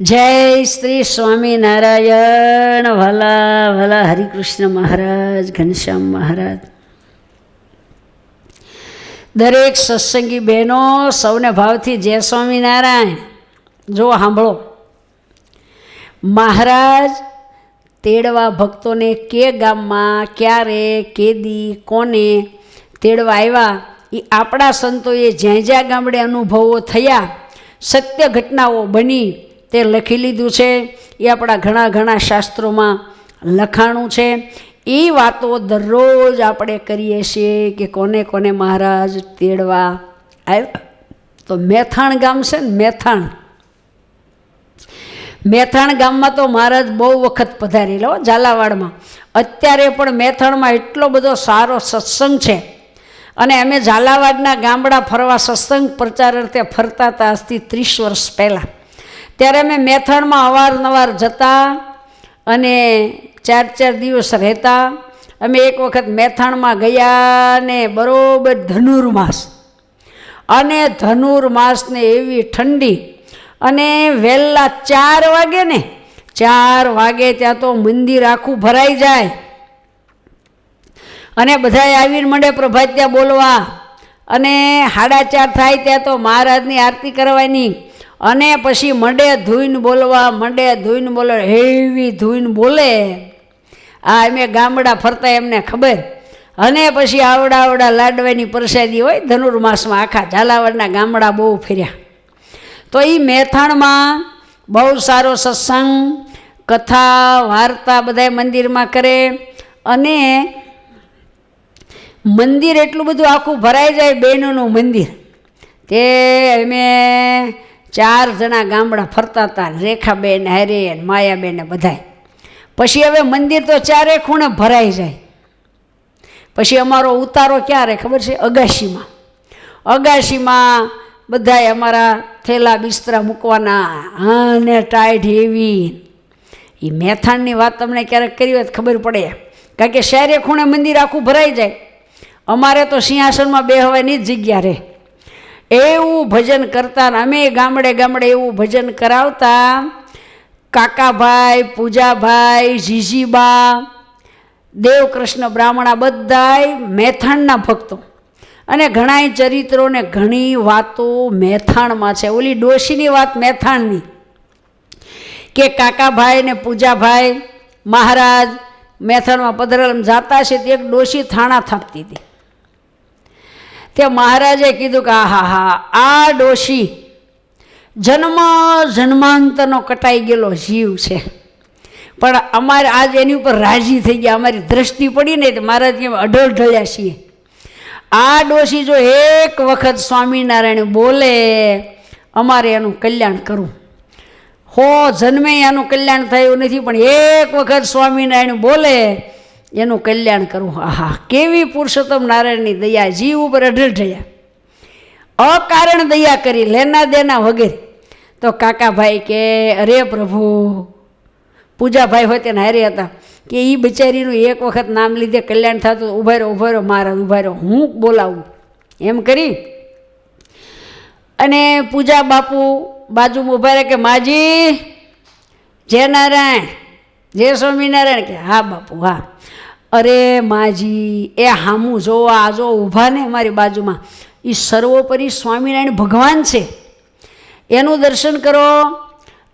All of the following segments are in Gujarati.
જય શ્રી સ્વામિનારાયણ ભલા ભલા, હરિકૃષ્ણ મહારાજ, ઘનશ્યામ મહારાજ. દરેક સત્સંગી બહેનો સૌને ભાવથી જય સ્વામિનારાયણ. જો સાંભળો. મહારાજ તેડવા ભક્તોને કે ગામમાં, ક્યારે, કેદી, કોને તેડવા આવ્યા? એ આપણા સંતોએ જ્યાં જ્યાં ગામડે અનુભવો થયા, સત્ય ઘટનાઓ બની. તે લખી લીધું છે. એ આપણા ઘણા ઘણા શાસ્ત્રોમાં લખાણું છે. એ વાતો દરરોજ આપણે કરીએ છીએ કે કોને કોને મહારાજ તેડવા આવ્યા તો મેથાણ ગામ છે ને, મેથાણ. મેથાણ ગામમાં તો મહારાજ બહુ વખત પધારી લો ઝાલાવાડમાં. અત્યારે પણ મેથાણમાં એટલો બધો સારો સત્સંગ છે. અને અમે ઝાલાવાડના ગામડા ફરવા સત્સંગ પ્રચાર અર્થે ફરતા હતા આજથી ત્રીસ વર્ષ પહેલાં. ત્યારે અમે મેથાણમાં અવારનવાર જતા અને ચાર ચાર દિવસ રહેતા. અમે એક વખત મેથાણમાં ગયા ને બરોબર ધનુર્માસ અને ધનુર્માસને એવી ઠંડી અને વહેલા ચાર વાગે ને ચાર વાગે ત્યાં તો મંદિર આખું ભરાઈ જાય. અને બધાએ આવીને મંડે પ્રભાત્યા બોલવા. અને હાડા ચાર થાય ત્યાં તો મહારાજની આરતી કરવાની. અને પછી મંડે ધૂઈને બોલવા, મંડે ધૂઈને બોલે, હેવી ધૂઈને બોલે. આ અમે ગામડા ફરતા એમને ખબર. અને પછી આવડા આવડા લાડવાની પ્રસાદી હોય, ધનુર્માસમાં આખા ઝાલાવાડના ગામડા બહુ ફર્યા. તો એ મેથાણમાં બહુ સારો સત્સંગ, કથા, વાર્તા બધાય મંદિરમાં કરે. અને મંદિર એટલું બધું આખું ભરાઈ જાય બહેનોનું મંદિર. તે અમે ચાર જણા ગામડા ફરતા હતા, રેખાબેન હારે માયાબેન બધાય. પછી હવે મંદિર તો ચારે ખૂણે ભરાઈ જાય. પછી અમારો ઉતારો ક્યારે ખબર છે? અગાશીમાં. અગાશીમાં બધાય અમારા થેલા બિસ્તરા મૂકવાના અને ટાઈટ એવી. એ મેથાણની વાત તમને ક્યારેક કરી હોય ખબર પડે. કારણ કે શહેરે ખૂણે મંદિર આખું ભરાઈ જાય. અમારે તો સિંહાસનમાં બેહવાની જ જગ્યા રહે. એવું ભજન કરતા અમે ગામડે ગામડે એવું ભજન કરાવતા. કાકાભાઈ, પૂજાભાઈ, જીજીબા, દેવકૃષ્ણ, બ્રાહ્મણા બધાય મેથાણના ભક્તો. અને ઘણાય ચરિત્રોને ઘણી વાતો મેથાણમાં છે. ઓલી ડોશીની વાત મેથાણની. કે કાકાભાઈ ને પૂજાભાઈ મહારાજ મેથાણમાં પધરામ જાતા છે, તે એક ડોશી થાણા થાપતી હતી. તે મહારાજે કીધું કે હા હા, આ ડોશી જન્મ જન્માંતરનો કટાઈ ગયેલો જીવ છે. પણ અમારે આજ એની ઉપર રાજી થઈ ગયા, અમારી દ્રષ્ટિ પડી ને તો મહારાજ કેમ અઢળ ઢળ્યા છીએ. આ ડોશી જો એક વખત સ્વામિનારાયણ બોલે, અમારે એનું કલ્યાણ કરવું હો, જન્મે એનું કલ્યાણ થયું નથી, પણ એક વખત સ્વામિનારાયણ બોલે એનું કલ્યાણ કરવું. આહા, કેવી પુરુષોત્તમ નારાયણની દયા, જીવ ઉપર અઢળ ઢળ્યા અકારણ દયા કરી, લેના દેના વગેરે. તો કાકાભાઈ કે, અરે પ્રભુ, પૂજાભાઈ હોય તેને હારે હતા, કે એ બિચારીનું એક વખત નામ લીધે કલ્યાણ થતું ઊભા રહ્યો ઊભા રહ્યો મહારાજ ઊભા રહ્યો હું બોલાવું. એમ કરી. અને પૂજા બાપુ બાજુમાં ઊભા રહે કે, માજી, જય નારાયણ, જય સ્વામિનારાયણ. કે, હા બાપુ, હા. અરે માજી, એ હામું જો, આ જો, ઊભા ને મારી બાજુમાં. એ સર્વોપરી સ્વામિનારાયણ ભગવાન છે. એનું દર્શન કરો,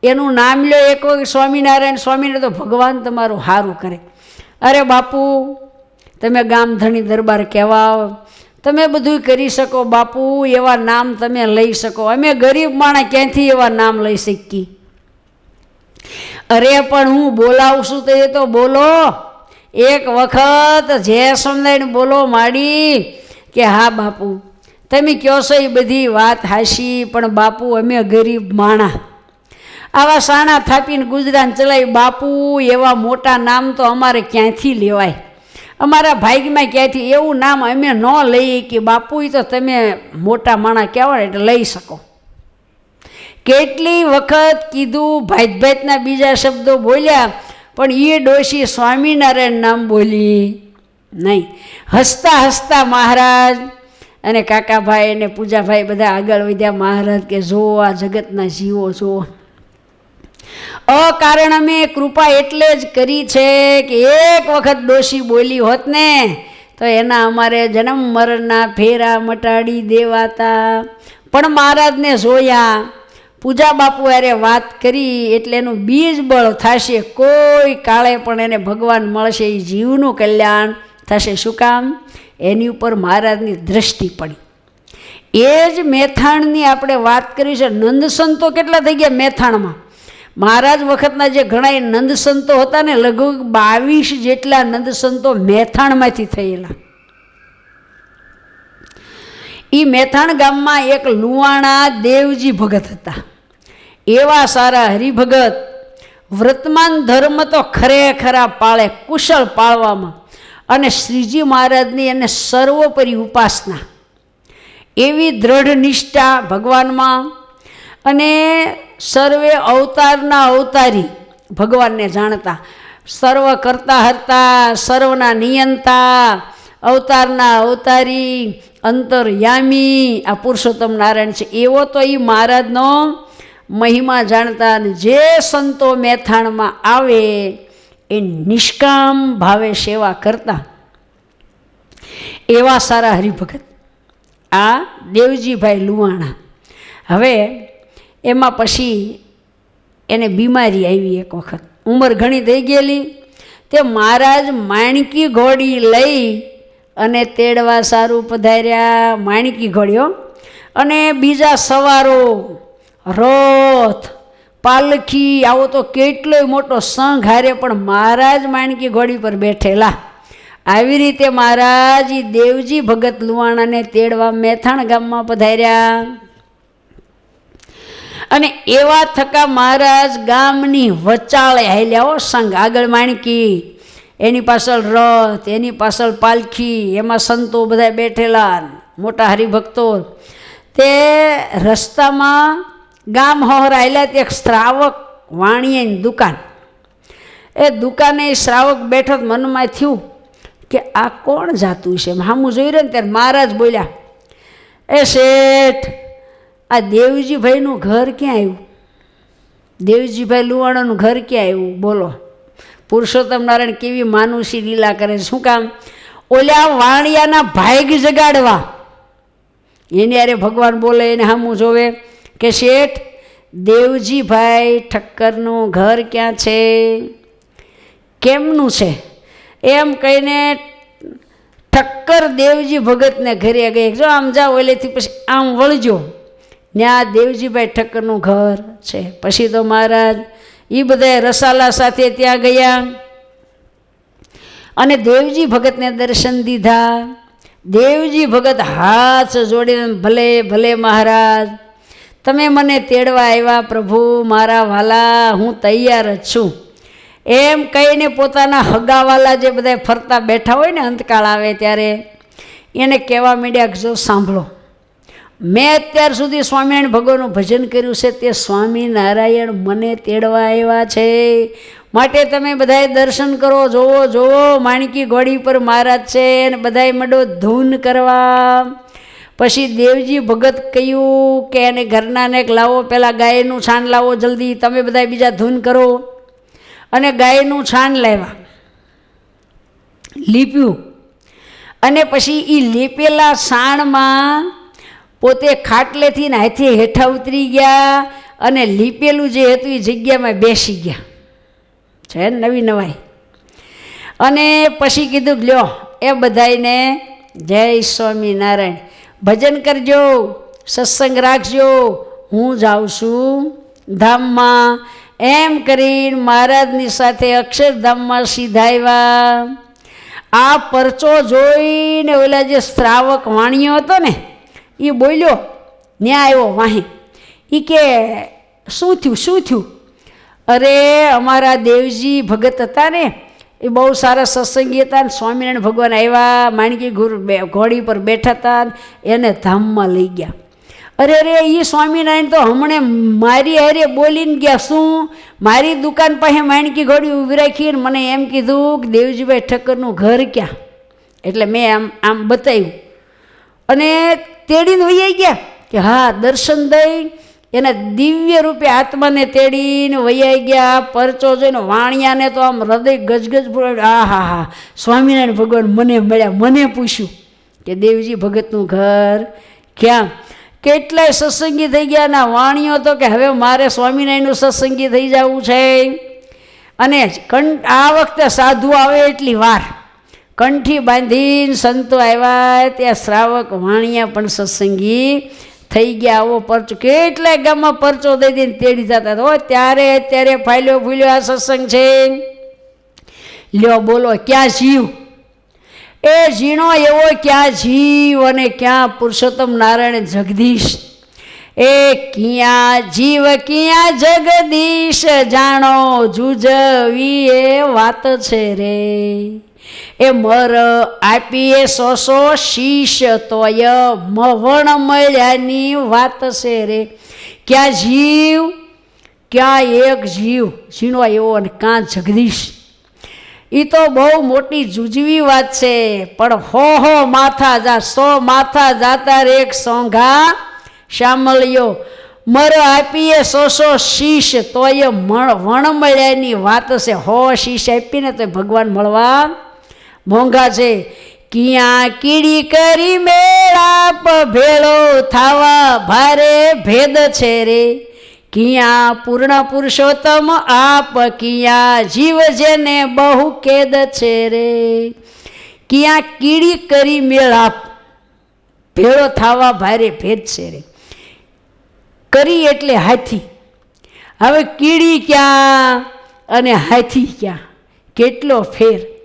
એનું નામ લો એક વખત સ્વામિનારાયણ સ્વામિનારાયણ તો ભગવાન તમારું સારું કરે. અરે બાપુ, તમે ગામધણી દરબાર કહેવા તમે બધું કરી શકો બાપુ, એવા નામ તમે લઈ શકો. અમે ગરીબ માણસ ક્યાંથી એવા નામ લઈ શકીએ? અરે પણ હું બોલાવું છું તો એ તો બોલો. એક વખત જે સમજાઈને બોલો માડી કે, હા બાપુ, તમે કહો છો એ બધી વાત હાશી પણ બાપુ અમે ગરીબ માણા. આવા સાણા થાપીને ગુજરાન ચલાવી બાપુ, એવા મોટા નામ તો અમારે ક્યાંથી લેવાય? અમારા ભાગમાં ક્યાંથી? એવું નામ અમે ન લઈએ કે બાપુ તો તમે મોટા માણા કહેવાય એટલે લઈ શકો. કેટલી વખત કીધું ભાત ભાતના બીજા શબ્દો બોલ્યા પણ એ ડોશી સ્વામિનારાયણ નામ બોલી નહીં. હસતા હસતા મહારાજ અને કાકાભાઈ અને પૂજાભાઈ બધા આગળ વધ્યા, મહારાજ કે જો આ જગતના જીવો જો અકારણ અમે કૃપા એટલે જ કરી છે કે એક વખત ડોશી બોલી હોત ને, તો એના અમારે જન્મ મરણના ફેરા મટાડી દેવાતા. પણ મહારાજને જોયા પૂજા બાપુ અરે વાત કરી એટલે એનું બીજ બળ થશે, કોઈ કાળે પણ એને ભગવાન મળશે એ જીવનું કલ્યાણ. થશે શું કામ? એની ઉપર મહારાજની દ્રષ્ટિ પડી. એ જ મેથાણની આપણે વાત કરી છે, નંદ સંતો કેટલા થઈ ગયા મેથાણમાં? મહારાજ વખતના જે ઘણા નંદ સંતો હતા ને, લગભગ બાવીસ જેટલા નંદ સંતો મેથાણમાંથી થયેલા. એ મેથાણ ગામમાં એક લુવાણા દેવજી ભગત હતા. એવા સારા હરિભગત, વર્તમાન ધર્મ તો ખરેખરા પાળે, કુશળ પાળવામાં. અને શ્રીજી મહારાજની એને સર્વોપરી ઉપાસના. એવી દ્રઢ નિષ્ઠા ભગવાનમાં અને સર્વે અવતારના અવતારી ભગવાનને જાણતા. સર્વ કરતા હરતા, સર્વના નિયંતા, અવતારના અવતારી, અંતરયામી, આ પુરુષોત્તમ નારાયણ છે. એવો તો એ મહારાજનો મહિમા જાણતા અને જે સંતો મેથાણમાં આવે એ નિષ્કામ ભાવે સેવા કરતા. એવા સારા હરિભગત. આ દેવજીભાઈ લુવાણા. હવે એમાં પછી એને બીમારી આવી એક વખત. ઉંમર ઘણી થઈ ગયેલી. તે મહારાજ માણકી ઘોડી લઈ અને તેડવા સારું પધાર્યા. માણકી ઘોડ્યો અને બીજા સવારો રથ પાલખી, આવો તો કેટલોય મોટો સંઘ હારે પણ મહારાજ માણકી ઘોડી પર બેઠેલા. આવી રીતે મહારાજ દેવજી ભગત લુવાણાને તેડવા મેથાણ ગામમાં પધાર્યા. અને એવા થકા મહારાજ ગામની વચાળે હાલ્યા હો સંઘ. આગળ માણકી, એની પાછળ રથ એની પાછળ પાલખી, એમાં સંતો બધા બેઠેલા, મોટા હરિભક્તો. તે રસ્તામાં ગામ તે એક શ્રાવક વાણીએની દુકાન. એ દુકાને શ્રાવક બેઠો મનમાં થયું કે આ કોણ જાતું છે? હામું જોઈ રહ્યો ને ત્યારે મહારાજ બોલ્યા, એ શેઠ, આ દેવજીભાઈનું ઘર ક્યાં આવ્યું? દેવજીભાઈ લુવાણાનું ઘર ક્યાં આવ્યું? બોલો. પુરુષોત્તમ નારાયણ કેવી માનુષી લીલા કરે શું કામ? ઓલ્યા વાણિયાના ભાઈગ જગાડવા. એની અરે ભગવાન બોલે, એને હામું જોવે કે શેઠ, દેવજીભાઈ ઠક્કરનું ઘર ક્યાં છે? કેમનું છે? એમ કહીને ઠક્કર દેવજી ભગતને ઘરે ગઈ. જો આમ જાઓ ઓલેથી પછી આમ વળજો. ત્યાં દેવજીભાઈ ઠક્કરનું ઘર છે. પછી તો મહારાજ એ બધા રસાલા સાથે ત્યાં ગયા. અને દેવજી ભગતને દર્શન દીધા. દેવજી ભગત હાથ જોડીને ભલે ભલે મહારાજ તમે મને તેડવા આવ્યા, પ્રભુ, મારા વાલા, હું તૈયાર જ છું. એમ કહીને પોતાના હગાવાલા જે બધા ફરતા બેઠા હોય ને અંતકાળ આવે ત્યારે એને કહેવા માંડ્યા કે જો સાંભળો, મેં અત્યાર સુધી સ્વામિનારાયણ ભગવાનનું ભજન કર્યું છે, તે સ્વામિનારાયણ મને તેડવા આવ્યા છે. માટે તમે બધાએ દર્શન કરો, જોવો જોવો, માણકી ઘોડી પર મહારાજ છે અને બધાએ મડો ધૂન કરવા. પછી દેવજી ભગત કહ્યું કે એને ઘરનાને લાવો પહેલાં ગાયનું છાણ લાવો જલ્દી, તમે બધા બીજા ધૂન કરો. અને ગાયનું છાણ લાવ્યા. લીપ્યું. અને પછી એ લીપેલા છાણમાં પોતે ખાટલેથી ને હાથે હેઠા ઉતરી ગયા અને લીપેલું જે હતું એ જગ્યામાં બેસી ગયા. છે નવી નવાઈ. અને પછી કીધું લ્યો, એ બધાને જય સ્વામિનારાયણ. ભજન કરજો, સત્સંગ રાખજો. હું જાઉં છું ધામમાં. એમ કરીને મહારાજની સાથે અક્ષરધામમાં સીધા આવ્યા. આ પરચો જોઈને ઓલા જે શ્રાવક વાણિયો હતો ને એ બોલ્યો, ન્યા આવ્યો વાહી. એ કે, શું થયું શું થયું? અરે, અમારા દેવજી ભગત હતા ને એ બહુ સારા સત્સંગી હતા ને સ્વામિનારાયણ ભગવાન આવ્યા, માણકી ગુરુ ઘોડી પર બેઠા હતા એને ધામમાં લઈ ગયા. અરે અરે એ સ્વામિનારાયણ તો હમણે મારી હારે બોલીને ગયા, શું? મારી દુકાન પાસે માણકી ઘોડી ઊભી રાખીને મને એમ કીધું કે દેવજીભાઈ ઠક્કરનું ઘર ક્યાં? એટલે મેં આમ આમ બતાવ્યું. અને તેડીને વૈયા ગયા કે હા, દર્શન દઈ એના દિવ્ય રૂપે આત્માને તેડીને વૈયાઈ ગયા, પરચો જોઈને વાણિયાને તો આમ હૃદય ગજગજ આ હા હા સ્વામિનારાયણ ભગવાન મને મળ્યા, મને પૂછ્યું કે દેવજી ભગતનું ઘર ક્યાં? કેટલાય સત્સંગી થઈ ગયા ના વાણીઓ તો કે હવે મારે સ્વામિનારાયણનું સત્સંગી થઈ જવું છે. અને કં આ વખતે સાધુ આવે એટલી વાર. કંઠી બાંધીને સંતો આવ્યા, ત્યાં શ્રાવક વાણિયા પણ સત્સંગી થઈ ગયા આવો પરચો. કેટલાય ગામમાં પરચો દઈ દઈને તેડી જતા હો. ત્યારે અત્યારે ફાઇલ્યો ફૂલ્યો આ સત્સંગ છે. લ્યો બોલો, ક્યાં જીવ? એ ઝીણો એવો ક્યાં જીવ અને ક્યાં પુરુષોત્તમ નારાયણ જગદીશ? એ ક્યાં જીવ, ક્યાં જગદીશ? જાણો જુજવી એ વાત છે રે. એ મર આપીએ સો સો શીશ તોય મવણ મળ્યાની વાત છે રે. ક્યાં જીવ? ક્યાં એક જીવ? ઝીણો એવો અને કાં જગદીશ? એ તો બહુ મોટી જુજવી વાત છે, પણ હો હો માથા જા, સો માથા જાતા રે એક સોંઘા. શામળિયો મર આપીએ સો સો શીશ તોય મણ વણ મળ્યાની વાત છે. હો શીશ આપીને તો ભગવાન મળવા મોંઘા છે. કિયા કીડી કરી મેળાપ ભેળો થાવા ભારે ભેદ છે રે. કિયા પૂર્ણ પુરુષોત્તમ આપ, કિયા જીવ જેને બહુ કેદ છે રે. કિયા કીડી કરી મેળાપ ભેળો થાવા ભારે ભેદ છે રે. કરી એટલે હાથી. હવે કીડી ક્યાં અને હાથી ક્યાં? કેટલો ફેર.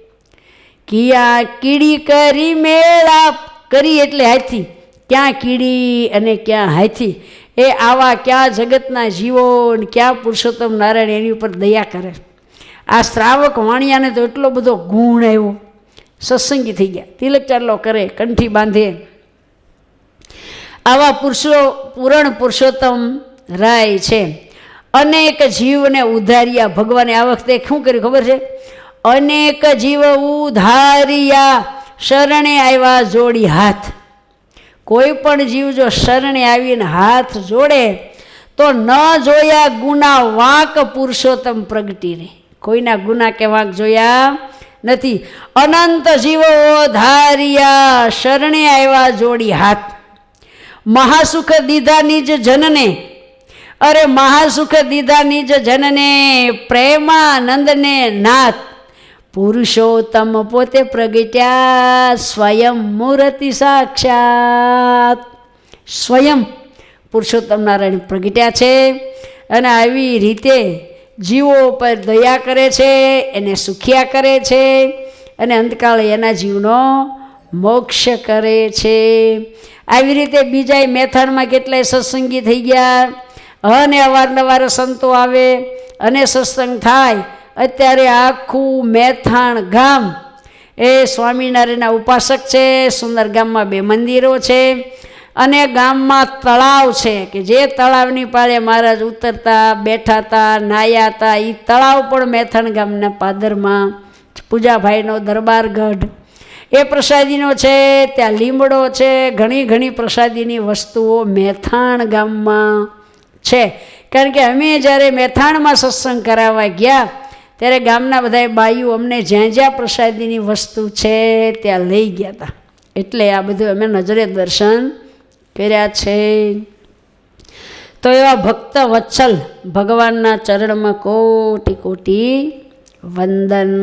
કિયા કીડી કરી મેળાપ કરી એટલે હાથી. ક્યાં કીડી અને ક્યાં હાથી? એ આવા ક્યાં જગતના જીવો ને ક્યાં પુરુષોત્તમ નારાયણ એની ઉપર દયા કરે. આ શ્રાવક વાણિયાને તો એટલો બધો ગુણ આવ્યો. સત્સંગી થઈ ગયા. તિલક ચાલો કરે, કંઠી બાંધે. આવા પુરુષો, પૂરણ પુરુષોત્તમ રાય છે. અનેક જીવને ઉધાર્યા. ભગવાને આ વખતે શું કર્યું ખબર છે? અનેક જીવ ઉધારિયા શરણે આવ્યા જોડી હાથ. કોઈ પણ જીવ જો શરણે આવીને હાથ જોડે, તો ન જોયા ગુના વાંક પુરુષોત્તમ પ્રગટી રહે કોઈના ગુના કે વાંક જોયા નથી. અનંત જીવો ધારિયા શરણે આવ્યા જોડી હાથ. મહાસુખ દીધાની જ જનને. અરે મહાસુખ દીધાની જ જનને, પ્રેમાનંદને નાથ. પુરુષોત્તમ પોતે પ્રગટ્યા સ્વયં મૂર્તિ સાક્ષાત. સ્વયં પુરુષોત્તમ નારાયણ પ્રગટ્યા છે અને આવી રીતે જીવો પર દયા કરે છે, એને સુખિયા કરે છે અને અંતકાળે એના જીવનો મોક્ષ કરે છે. આવી રીતે બીજા મેથાણમાં કેટલાય સત્સંગી થઈ ગયા. અને અવારનવાર સંતો આવે અને સત્સંગ થાય અત્યારે આખું મેથાણ ગામ એ સ્વામિનારાયણના ઉપાસક છે, સુંદર ગામમાં બે મંદિરો છે અને ગામમાં તળાવ છે કે જે તળાવની પાળે મહારાજ ઉતરતા બેઠા હતા નાયા હતા એ તળાવ પણ મેથાણ ગામના પાદરમાં પૂજાભાઈનો દરબારગઢ એ પ્રસાદીનો છે, ત્યાં લીમડો છે, ઘણી ઘણી પ્રસાદીની વસ્તુઓ મેથાણ ગામમાં છે. કારણ કે અમે જ્યારે મેથાણમાં સત્સંગ કરાવવા ગયા ત્યારે ગામના બધા બાઈઓ અમને જ્યાં જ્યાં પ્રસાદીની વસ્તુ છે ત્યાં લઈ ગયા હતા એટલે આ બધું અમે નજરે દર્શન કર્યા છે. તો એવા ભક્ત વત્સલ ભગવાનના ચરણમાં કોટી કોટી વંદન.